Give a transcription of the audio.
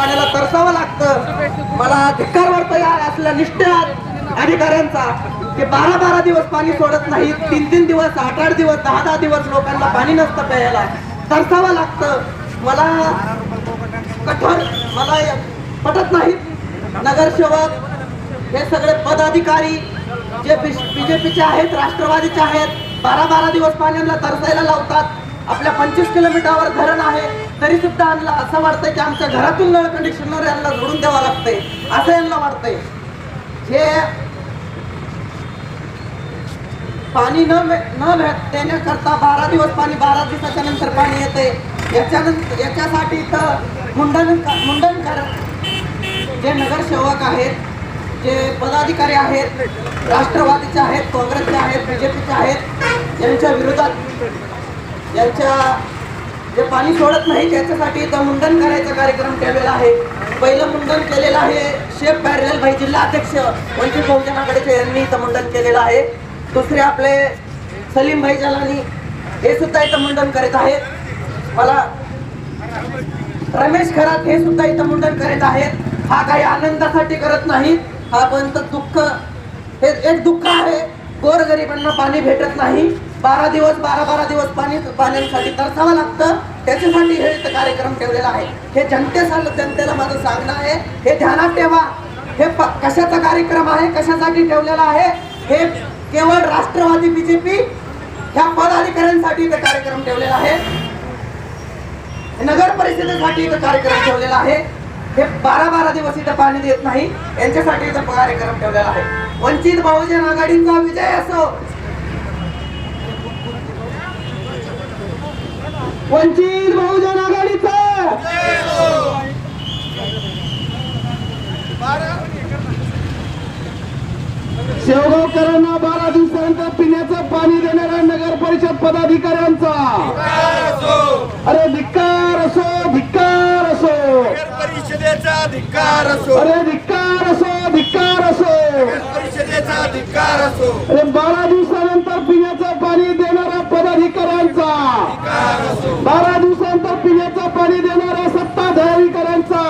पाण्याला तरसावं लागतं. मला धिक्कार वाटतो या असल्या निष्ठा अधिकाऱ्यांचा की बारा बारा दिवस पाणी सोडत नाहीत. तीन तीन दिवस आठ आठ दिवस दहा दहा दिवस लोकांना पाणी नसतं प्यायला. तरसावं लागतं. मला कठोर मला पटत नाहीत नगरसेवक हे सगळे पदाधिकारी जे बीजेपीचे आहेत राष्ट्रवादीचे आहेत बारा बारा दिवस पाण्याला तरसायला लावतात. आपल्या पंचवीस किलोमीटरवर धरण आहे तरी सुद्धा यांना असं वाटतंय की आमच्या घरातून नळ कंडिशनर यांना जोडून द्यावं लागतंय. असं यांना वाटतंय. जे पाणी न न देण्याकरता बारा दिवस पाणी बारा दिवसाच्या नंतर पाणी येते याच्यानंतर याच्यासाठी इथं मुंडन मुंडन कर जे नगरसेवक आहेत जे पदाधिकारी आहेत राष्ट्रवादीचे आहेत काँग्रेसचे आहेत बीजेपीचे आहेत यांच्या विरोधात यांच्या जे पाणी सोडत नाही त्याच्यासाठी इथं मुंडन करायचा कार्यक्रम ठेवलेला आहे. पहिलं मुंडन केलेलं आहे शेफ पॅरेल भाई जिल्हा अध्यक्ष वंचित बहुजन आघाडीचे यांनी इथं मुंडन केलेलं आहे. दुसरे आपले सलीम भाई जलानी हे सुद्धा इथं मुंडन करीत आहेत. मला रमेश खरात हे सुद्धा इथं मुंडन करीत आहेत. हा काही आनंदासाठी करत नाही. हा पण तर दुःख हे एक दुःख आहे. गोरगरिबांना पाणी भेटत नाही. बारा दिवस बारा बारा दिवस पाणी पाण्यासाठी तरसावं लागतं. त्याच्यासाठी हे इथं कार्यक्रम ठेवलेला आहे. हे जनतेसाठी जनतेला माझं सांगणं आहे हे ध्यानात ठेवा. हे कशाचा कार्यक्रम आहे कशासाठी ठेवलेला आहे हे केवळ राष्ट्रवादी बीजेपी ह्या पदाधिकाऱ्यांसाठी इथं कार्यक्रम ठेवलेला आहे. नगर परिषदेसाठी इथं कार्यक्रम ठेवलेला आहे. हे बारा बारा दिवस इथं पाणी देत नाही. यांच्यासाठी इथं कार्यक्रम ठेवलेला आहे. वंचित बहुजन आघाडीचा विजय असो वंचित बहुजन आघाडीचा! शेवगावकरांना बारा दिवसानंतर पिण्याचं पाणी देणाऱ्या नगर परिषद पदाधिकाऱ्यांचा! अरे धिक्कार असो धिक्कार असो! परिषदेचा धिक्कार असो अरे धिक्कार असो! धिक्कार असो परिषदेचा धिक्कार असो. अरे अधिकाऱ्यांचा बारा दिवसांचा पिण्याचं पाणी देणाऱ्या सत्ताधारीकरांचा.